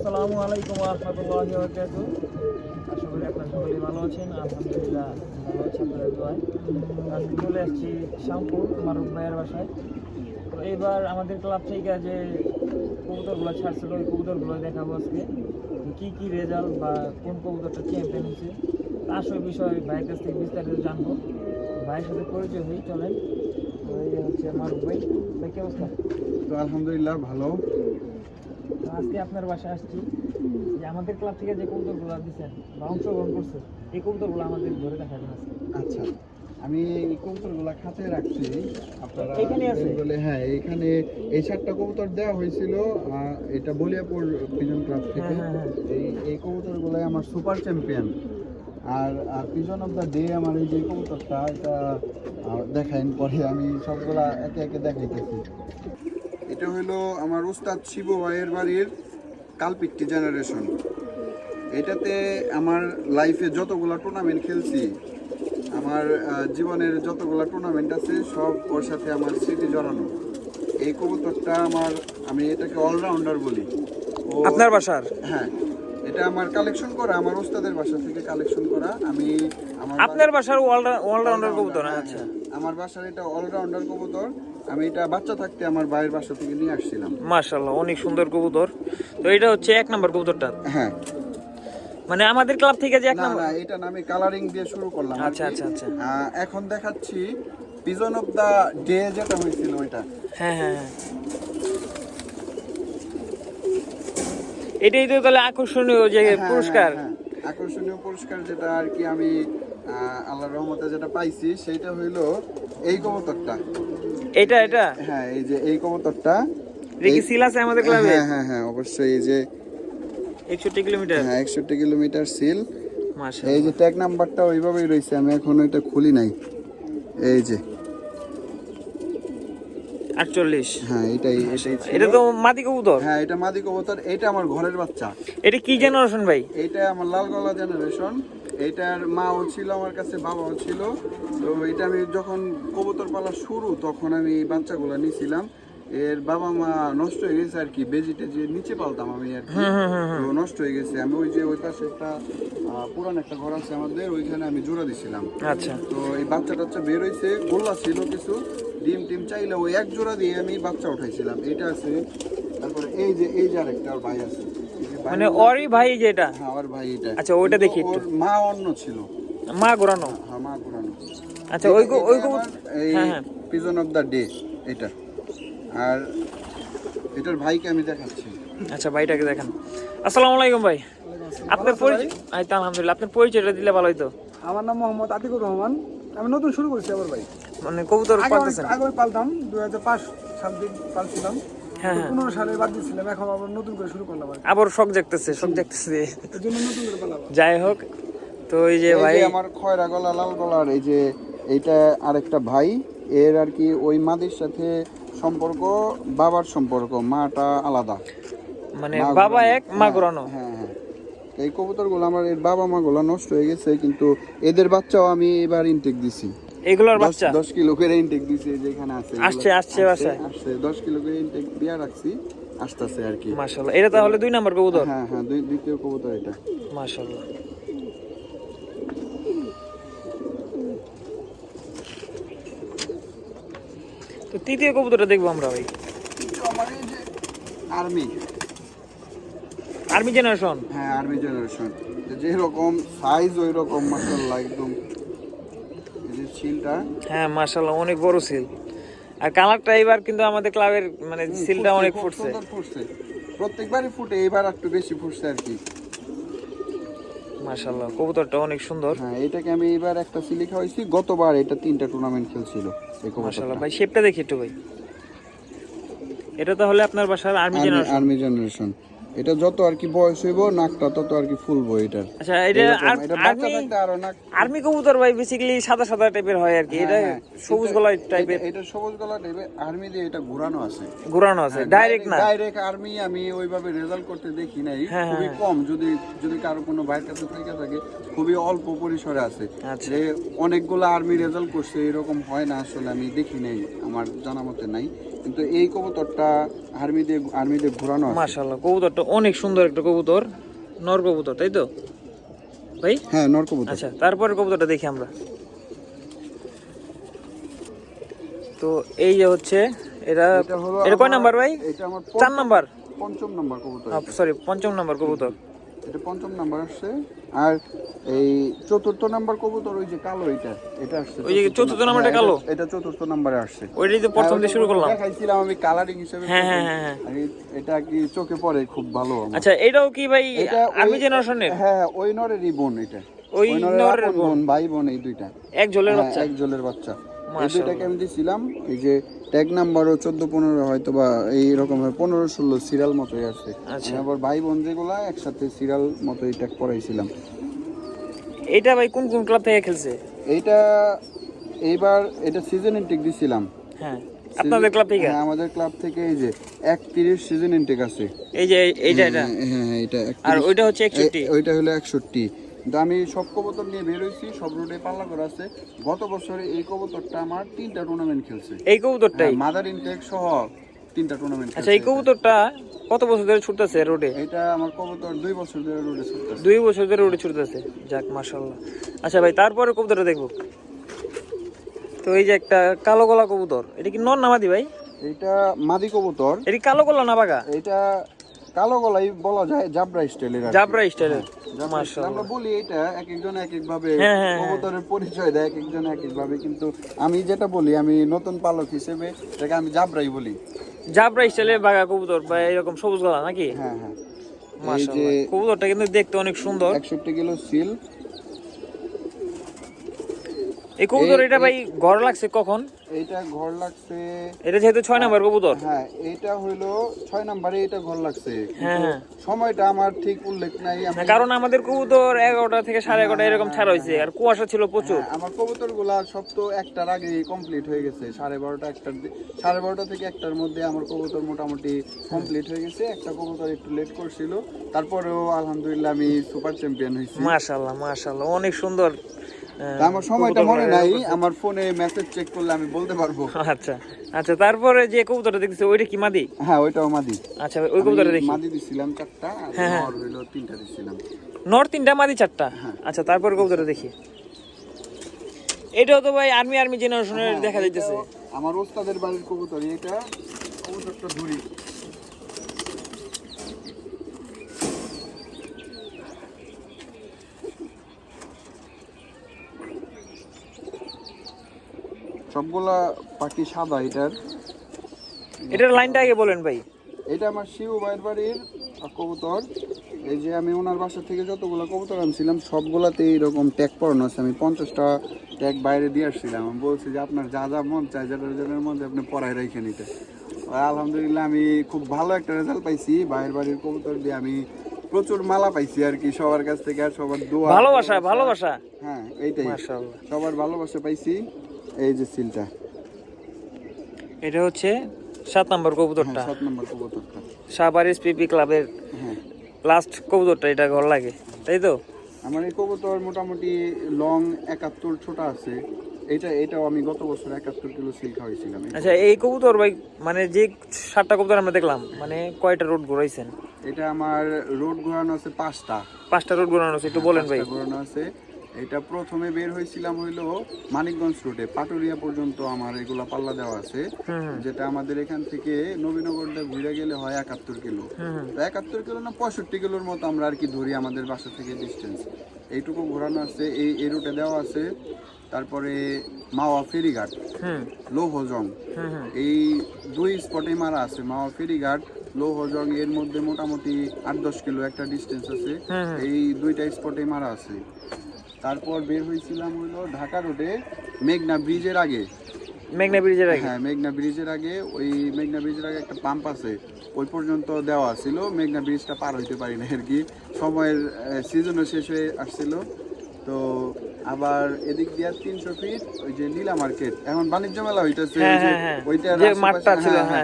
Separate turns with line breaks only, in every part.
আসসালামু আলাইকুম রহমতুল্লাহি বরকাত আশা করি আপনারা সকলেই ভালো আছেন, আলহামদুলিল্লাহ ভালো আছি, আপনাদের দোয়ায়। আজকে চলে আসছি শ্যামপুর মারুফ ভাইয়ের বাসায়। তো এইবার আমাদের ক্লাব থেকে যে কবুতরগুলো ছাড়ছিল, ওই কবুতরগুলো দেখাবো আজকে। কী কী রেজাল্ট বা কোন কবুতরটা চ্যাম্পিয়ন হয়েছে আসল বিষয়ে ভাইয়ের কাছ থেকে বিস্তারিত জানব। ভাইয়ের সাথে পরিচয় হই, চলেন। এই হচ্ছে মারুফ ভাই। ভাই, কি অবস্থা?
তো আলহামদুলিল্লাহ ভালো।
আজকে আপনার বাসায় আসছি। যে আমাদের ক্লাব থেকে যে কবুতরগুলো দিচ্ছেন বা অংশগ্রহণ করছে এই কবুতরগুলো আমাদের ধরে দেখাবেন আজকে।
আচ্ছা আমি এই কবুতরগুলা খাঁচায় রাখছি। আপনারা বলে হ্যাঁ এখানে এই চারটা কবুতর দেওয়া হয়েছিল এটা বলিয়াপুর পিজন ক্লাব থেকে।
হ্যাঁ, হ্যাঁ,
এই এই কবুতরগুলাই আমার সুপার চ্যাম্পিয়ন। আর আর পিজন অফ দ্য ডে আমার এই যে কবুতরটা এটা দেখাইন পরে আমি সবগুলা একে একে দেখাইতেছি। এটা হলো আমার উস্তাদ শিব ভাইয়ের বাড়ির কালপিট্টি জেনারেশন এটাতে আমার লাইফে যতগুলো টুর্নামেন্ট খেলছি আমার জীবনের যতগুলা টুর্নামেন্ট আছে সব ওর সাথে আমার স্মৃতি জড়ানো। এই কবুতরটা আমার আমি এটাকে অলরাউন্ডার বলি।
আপনার বাসার?
হ্যাঁ এটা আমার কালেকশন করা আমার ওস্তাদের বাসা থেকে কালেকশন করা। আমি আমার
আপনার বাসার অলরাউন্ডার কবুতর
হ্যাঁ,
আচ্ছা।
হ্যাঁ। আমার বাসার এটা অলরাউন্ডার কবুতর। আমি এটা বাচ্চা থাকতে আমার ভাইয়ের বাসা থেকে নিয়ে আসছিলাম।
মাশাল্লাহ অনেক সুন্দর কবুতর। তো এটা হচ্ছে এক নাম্বার কবুতরটা?
হ্যাঁ।
মানে আমাদের ক্লাব থেকে যে এক নাম্বার
না এটা আমি কালারিং দিয়ে শুরু করলাম
আচ্ছা আচ্ছা আচ্ছা।
এখন দেখাচ্ছি পিজন অফ দা ডে যেটা হয়েছিল ওইটা।
হ্যাঁ হ্যাঁ হ্যাঁ। এটাই তো তাহলে আকর্ষণীয় যে
হ্যাঁ,
পুরস্কার।
হ্যাঁ, হ্যাঁ। আকর্ষণীয় পুরস্কার যেটা আর কি আমি আল্লাহর রহমতে যেটা পাইছি সেটা হইল এই কবুতরটা।
এটা এটা?
হ্যাঁ এই যে এই কবুতরটা।
এটা কি সিল আছে আমাদের ক্লাবে?
হ্যাঁ হ্যাঁ হ্যাঁ অবশ্যই এই যে
একষট্টি কিলোমিটার?
হ্যাঁ একষট্টি কিলোমিটার সিল
মাশাল্লাহ
এই যে ট্যাগ নাম্বারটা ওইভাবেই রইছে আমি এখনও এটা খুলি নাই। এই যে
আটচল্লিশ।
হ্যাঁ এটাই
এটা তো মাদি কবুতর?
হ্যাঁ এটা মাদি কবুতর এটা আমার ঘরের বাচ্চা।
এটা কি জেনারেশন ভাই?
এইটা আমার লাল গলা জেনারেশন এইটার মাও ছিল আমার কাছে বাবাও ছিল। তো এটা আমি যখন কবুতর পালা শুরু তখন আমি বাচ্চাগুলো নিয়েছিলাম এর বাবা মা নষ্ট হয়ে গেছে আর কি বেজি টেজি নিচে পালতাম আমি আর কি। তো নষ্ট হয়ে গেছে। আমি ওই যে ওই পাশে একটা পুরান একটা ঘর আছে আমাদের ওইখানে আমি জোড়া দিছিলাম।
আচ্ছা।
তো এই বাচ্চা টাচ্চা বের হয়েছে গোল্লা ছিল কিছু। ডিম টিম চাইলে ওই এক জোড়া দিয়ে আমি বাচ্চা উঠাইছিলাম। এটা আছে তারপরে এই যে এই যে আরেকটা ভাই আছে।
মানে ওরই ভাই যেটা
হ্যাঁ ওর ভাই এটা।
আচ্ছা, ওইটা দেখি একটু।
মা অন্য ছিল।
মা ঘোরানো?
হ্যাঁ মা পুরানো
আচ্ছা ওই ওই
আমার এই
হ্যাঁ হ্যাঁ।
পিজন অফ দ্য ডে এটা। আর এটার ভাইকে আমি দেখাচ্ছি।
আচ্ছা ভাইটাকে দেখান। আসসালামু আলাইকুম ভাই। আপনার পরিচয় তো আলহামদুলিল্লাহ আপনার পরিচয়টা দিলে ভালো হতো
আমার নাম মোহাম্মদ আতিকুর রহমান। আমি নতুন শুরু করছি আবার ভাই।
মানে কবুতর পালতেছেন।
আগে পালতাম দু হাজার পাঁচ সাল থেকে পালছিলাম।
হ্যাঁ হ্যাঁ।
পনেরো সালে বাদ দিয়েছিলাম এখন আবার নতুন করে শুরু করলাম
আবার শখ জাগতেছে শখ জাগতেছে।
এর জন্য নতুন করে পালাম
যাই হোক তো এই যে ভাই
আমার খয়রা গলা লাল গলার এই যে এইটা আরেকটা ভাই এর আর কি ওই মাদির সাথে সম্পর্ক বাবার সম্পর্ক মাটা আলাদা।
মানে বাবা এক মা
হ্যাঁ,
ঘোরানো
হ্যাঁ হ্যাঁ। এই কবুতরগুলো আমার এর বাবা মা গুলো নষ্ট হয়ে গেছে কিন্তু এদের বাচ্চাও আমি এবার ইনটেক দিছি।
এগুলোর বাচ্চা?
দশ কিলো করে ইনটেক দিছি এই যে এখানে আছে।
আসছে, আসছে বাসায়।
আসছে। দশ কিলো করে ইনটেক দিয়া রাখছি আসতেছে আর কি।
মাশাআল্লাহ। এটা তাহলে দুই নাম্বার কবুতর?
হ্যাঁ হ্যাঁ দুই দ্বিতীয় কবুতর এটা।
মাশাআল্লাহ। তো তৃতীয় কবুতরটা দেখব আমরা ভাই।
আর্মি
আর্মি জেনারেশন
হ্যাঁ আর্মি জেনারেশন যেরকম সাইজ ওই রকম মাসাল্লাহ একদম
হ্যাঁ মাশাআল্লাহ অনেক বড় সিল। আর কালারটা এবার কিন্তু আমাদের ক্লাবের মানে সিলটা অনেক ফুটছে।
ফুটছে। প্রত্যেকবারই ফুটে এবার একটু বেশি ফুটছে আর কি।
মাশাআল্লাহ কবুতরটা অনেক সুন্দর।
হ্যাঁ এটাকে আমি এবার একটা সিলি খাওয়াইছি গতবার এটা তিনটা টুর্নামেন্ট খেলছিল
মাশাআল্লাহ ভাই শেপটা দেখি একটু ভাই। এটা তাহলে আপনার বাসার আর্মি জেনারেশন
আর্মি জেনারেশন এটা যত আর কি বয়স হইব নাকটা তত আর কি ফুলবো এটার।
আচ্ছা এটা
এটা
আর্মি
আরও নাক
আর্মি কবুতর ভাই বেসিক্যালি সাদা সাদা টাইপের হয় আর কি। এটা
হ্যাঁ, হ্যাঁ।
সবুজ
এটা-
গলায় টাইপের
এটা- এটা সবুজ গলা টাইপের আর্মি দিয়ে এটা ঘোরানো আছে।
ঘোরানো আছে ডাইরেক্ট না?
ডাইরেক্ট আর্মি আমি ওইভাবে রেজাল্ট করতে দেখি নাই।
হ্যাঁ,
খুবই
হ্যাঁ।
কম যদি যদি কারও কোনো ভাইয়ের কাছে থেকে থাকে খুবই অল্প পরিসরে আছে।
আচ্ছা।
যে অনেকগুলো আর্মি রেজাল্ট করছে এরকম হয় না আসলে আমি দেখি নাই আমার জানা মতে নাই। কিন্তু এই কবুতরটা আর্মি দিয়ে আর্মি দিয়ে ঘোরানো
কবুতরটা অনেক সুন্দর একটা কবুতর। নর কবুতর তাই তো? ভাই?
হ্যাঁ নর কবুতর।
আচ্ছা তারপরে কবুতরটা দেখি আমরা। তো এই যে হচ্ছে এটা
এটা
কয় নাম্বার ভাই?
এটা আমার
চার নাম্বার।
পঞ্চম নাম্বার কবুতর।
সরি পঞ্চম নাম্বার কবুতর।
এটা পঞ্চম নাম্বার আসছে। আর এই চতুর্থ নাম্বার কবুতর ওই যে কালো এটা এটা আসছে
ওই যে চতুর্থ নাম্বারটা
হ্যাঁ,
কালো?
এটা- চতুর্থ নাম্বারে আসছে।
ওইটাই তো প্রথম দিয়ে শুরু করলাম।
দেখাইছিলাম আমি কালারিং হিসেবে।
হ্যাঁ, হ্যাঁ, হ্যাঁ, হ্যাঁ।
এটা কি চোখে পড়ে? খুব ভালো
আচ্ছা এটাও কি ভাই আর্মি জেনারেশনের
হ্যাঁ ওই নরেরই বোন এটা।
ওই
নরের বোন। ভাই বোন এই দুইটা।
এক
হ্যাঁ,
বাচ্চা।
এক জলের বাচ্চা। এই দুইটাকে আমি দিছিলাম এই যে ট্যাগ নাম্বারও চোদ্দ পনেরো হয়তো বা এইরকম পনেরো ষোলো সিরিয়াল মতোই আছে।
আচ্ছা।
আবার ভাই বোন যেগুলা একসাথে সিরিয়াল মতোই ট্যাগ করাইছিলাম
এটা ভাই কোন কোন ক্লাব থেকে খেলছে?
এইটা এইবার এটা সিজন ইনটেক দিছিলাম।
হ্যাঁ আপনাদের ক্লাব থেকে?
হ্যাঁ আমাদের ক্লাব থেকে এই যে একত্রিশ সিজন ইনটেক আছে।
এই যে এইটা এটা?
হ্যাঁ হ্যাঁ এটা
আর ওইটা হচ্ছে একষট্টি?
এ- ওইটা হলো একষট্টি। কিন্তু আমি সব কবুতর নিয়ে বের হয়েছি সব রোডে পাল্লা করা আছে। গত বছরে এই কবুতরটা আমার তিনটা টুর্নামেন্ট খেলছে।
এই কবুতরটাই?
মাদার ইনটেক সহ তিনটা টুর্নামেন্ট
আচ্ছা এই কবুতরটা কত বছর ধরে ছুটতেছে রোডে
এটা আমার কবুতর দুই বছর ধরে রোডে ছুটতেছে।
দুই বছর ধরে রোডে ছুটতেছে? যাক মাশাল্লাহ আচ্ছা ভাই তারপরে কবুতরটা দেখব। তো এই যে একটা কালো গলা কবুতর এটা কি নর নামাদি ভাই?
এইটা মাদি কবুতর।
এটি কালো গলা না বাগা
এটা কালো গলাই বলা যায় জাবরা স্টাইলের
জাবরা স্টাইলের। মাশাল্লাহ
আমরা বলি এটা এক একজন এক এক ভাবে
হ্যাঁ, হ্যাঁ, হ্যাঁ।
কবুতরের পরিচয় দেয় এক একজন এক এক ভাবে কিন্তু আমি যেটা বলি আমি নতুন পালক হিসেবে এটাকে আমি জাবরাই বলি।
জাবরা স্টাইলের বাঘা কবুতর বা এরকম সবুজ গলা নাকি?
হ্যাঁ হ্যাঁ।
কবুতরটা কিন্তু দেখতে অনেক সুন্দর।
একষট্টি কিলো সিল।
এই কবুতর এটা ভাই ঘর লাগছে কখন?
এইটা ঘর লাগছে
এটা যেহেতু ছয় নাম্বার কবুতর।
হ্যাঁ এটা হইল ছয় নাম্বারে এটা ঘর লাগছে।
হ্যাঁ, হ্যাঁ।
সময়টা আমার ঠিক উল্লেখ নাই
হ্যাঁ, কারণ আমাদের কবুতর এগারোটা থেকে সাড়ে এগারোটা এরকম ছাড়া হয়েছে আর কুয়াশা ছিল প্রচুর।
হ্যাঁ, আমার কবুতরগুলা সব তো একটার আগে কমপ্লিট হয়ে গেছে সাড়ে বারোটা একটার দি- সাড়ে বারোটা থেকে একটার মধ্যে আমার কবুতর মোটামুটি কমপ্লিট হয়ে গেছে একটা কবুতর একটু লেট করছিল তারপরেও আলহামদুলিল্লাহ আমি সুপার চ্যাম্পিয়ন হয়েছি
মাশাল্লাহ মাশাল্লাহ অনেক সুন্দর।
আমার সময়টা মনে নাই আমার ফোনে মেসেজ চেক করলে আমি বলতে পারব।
আচ্ছা আচ্ছা তারপরে যে কবুতরটা দেখতেছে ওইটা কি মাদি?
হ্যাঁ ওইটাও মাদি।
আচ্ছা ওই কবুতরটা দেখি।
মাদি দিছিলাম চারটা আর
হ্যাঁ, হ্যাঁ।
নর তিনটা দিছিলাম।
নর তিনটা মাদি চারটা?
হ্যাঁ।
আচ্ছা তারপরে কবুতরটা দেখি। এটাও তো ভাই আর্মি আর্মি জেনারেশনের
হ্যাঁ,
দেখা যাইতেছে।
আমার ওস্তাদের বাড়ির কবুতর এটা কবুতরটা ধরি। সবগুলা পাখি সাদা এটার।
এটার লাইনটা আগে বলেন ভাই।
এটা আমার শিউ ভাইয়ের বাড়ির কবুতর। এই যে আমি ওনার বাসা থেকে যতগুলো কবুতর আনছিলাম সবগুলাতে এইরকম ট্যাগ পরানো আছে। আমি পঞ্চাশটা ট্যাগ বাইরে দিয়ে আসছিলাম। আমি বলছি যে আপনার যা যা মন চায় যেটা যেটার মধ্যে আপনি পড়ায় রেখে নিতে। আলহামদুলিল্লাহ আমি খুব ভালো একটা রেজাল্ট পাইছি। ভাইয়ের বাড়ির কবুতর দিয়ে আমি প্রচুর মালা পাইছি আর কি সবার কাছ থেকে আর সবার দোয়া।
ভালোবাসা ভালোবাসা।
হ্যাঁ এইটাই। সবার ভালোবাসা পাইছি। এই যে সিলটা।
এটা হচ্ছে সাত নম্বর
হ্যাঁ
কবুতরটা
সাত নম্বর কবুতরটা।
সাবার এসপিপি ক্লাবের
হ্যাঁ।
লাস্ট কবুতরটা এটা ঘর লাগে তাই তো?
আমার এই কবুতর মোটামুটি লং একাত্তর ছোট আছে। এটা এটাও আমি গত বছর একাত্তর কিলো সিল খাওয়াইছিলাম।
আচ্ছা এই কবুতর ভাই মানে যে সাতটা কবুতর আমরা দেখলাম মানে কয়টা রোড ঘুরাইছেন?
এটা আমার রোড ঘোরানো আছে পাঁচটা।
পাঁচটা রোড ঘোরানো আছে একটু বলেন ভাই।
ঘোরানো আছে। এটা প্রথমে বের হয়েছিলাম হইল মানিকগঞ্জ রোডে। পাটুরিয়া পর্যন্ত আমার এগুলা পাল্লা দেওয়া আছে। যেটা আমাদের এখান থেকে নবীনগরটা ঘুরে গেলে হয় একাত্তর কিলো। তো একাত্তর কিলো না পঁয়ষট্টি কিলোর মতো আমরা আর কি ধরি আমাদের বাসা থেকে ডিস্টেন্স এইটুকু ঘোরানো আছে এই এই রুটে দেওয়া আছে। তারপরে মাওয়া ফেরিঘাট লৌহজং। এই দুই স্পটে মারা আছে মাওয়া ফেরিঘাট লৌহজং। এর মধ্যে মোটামুটি আট দশ কিলো একটা ডিস্টেন্স আছে। এই দুইটা স্পটে মারা আছে। তারপর বের হয়েছিলাম হলো ঢাকা রোডে মেঘনা ব্রিজের আগে।
মেঘনা ব্রিজের আগে?
হ্যাঁ মেঘনা ব্রিজের আগে ওই মেঘনা ব্রিজের আগে একটা পাম্প আছে ওই পর্যন্ত দেওয়া ছিল মেঘনা ব্রিজটা পার হইতে পারি না আর কি। সময়ের সিজনও শেষ হয়ে আসছিল তো আবার এদিক দিয়ে তিনশো ফিট ওই যে নীলা মার্কেট এখন বাণিজ্য মেলা হইতেছে
হ্যাঁ, হ্যাঁ,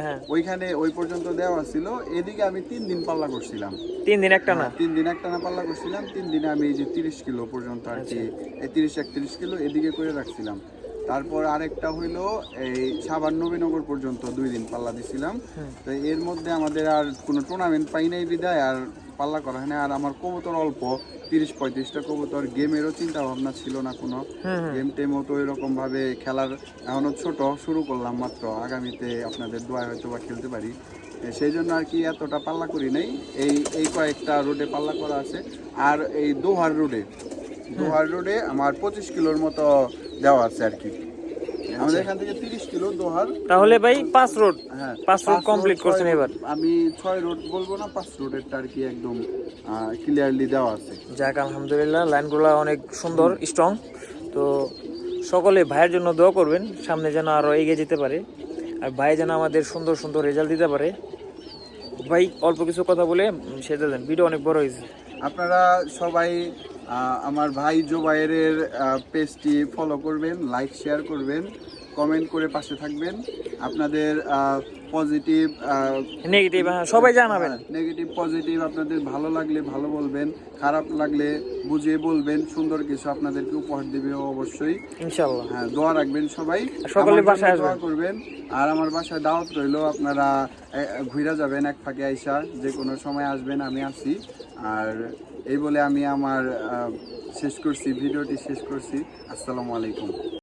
হ্যাঁ।
ওইখানে ওই পর্যন্ত দেওয়া ছিল। এদিকে আমি তিন দিন পাল্লা করছিলাম।
তিন দিন একটা না?
তিন দিন একটা না পাল্লা করছিলাম। তিন দিনে আমি এই যে তিরিশ কিলো পর্যন্ত আর কি
আচ্ছা।
তিরিশ একত্রিশ কিলো এদিকে করে রাখছিলাম। তারপর আরেকটা হইল এই সাবান নবীনগর পর্যন্ত দুই দিন পাল্লা দিছিলাম। তো এর মধ্যে আমাদের আর কোনো টুর্নামেন্ট পাই নাই বিদায় আর পাল্লা করা হয় না আর আমার কবুতর অল্প তিরিশ পঁয়ত্রিশটা কবুতর গেমেরও চিন্তা ভাবনা ছিল না কোনো। গেম টেমও তো এরকম ভাবে খেলার এখনও ছোট শুরু করলাম মাত্র। আগামীতে আপনাদের দোয়ায় হয়তো বা খেলতে পারি। সেই জন্য আর কি এতটা পাল্লা করি নাই। এই এই কয়েকটা রোডে পাল্লা করা আছে। আর এই দোহার রোডে দোহার রোডে আমার পঁচিশ কিলোর মতো দেওয়া আছে আর কি। আমাদের এখান থেকে তিরিশ কিলো দোহার।
তাহলে ভাই পাঁচ রোড।
হ্যাঁ
পাঁচ রোড কমপ্লিট করছেন এবার।
আমি ছয় রোড বলব না পাঁচ রোডেরটা আর কি একদম ক্লিয়ারলি দেওয়া আছে।
যাক আলহামদুলিল্লাহ লাইনগুলো অনেক সুন্দর স্ট্রং তো সকলে ভাইয়ের জন্য দোয়া করবেন সামনে যেন আরও এগিয়ে যেতে পারে। আর ভাই যেন আমাদের সুন্দর সুন্দর রেজাল্ট দিতে পারে। ভাই অল্প কিছু কথা বলে সেটা দেন। ভিডিও অনেক বড় হয়েছে।
আপনারা সবাই আমার ভাই জোবাইয়ের পেজটি ফলো করবেন লাইক শেয়ার করবেন কমেন্ট করে পাশে থাকবেন। আপনাদের পজিটিভ
নেগেটিভ হ্যাঁ সবাই জানাবেন।
নেগেটিভ পজিটিভ আপনাদের ভালো লাগলে ভালো বলবেন খারাপ লাগলে বুঝিয়ে বলবেন সুন্দর কিছু আপনাদেরকে উপহার দেবে অবশ্যই।
ইনশাল্লাহ
হ্যাঁ দোয়া রাখবেন সবাই।
সকলে বাসায়
দোয়া করবেন। আর আমার বাসায় দাওয়াত রইল আপনারা ঘুরে যাবেন এক ফাঁকে আইসা যে কোনো সময় আসবেন আমি আসি আর এই বলে আমি আমার শেষ করছি ভিডিওটি শেষ করছি। আসসালামু আলাইকুম।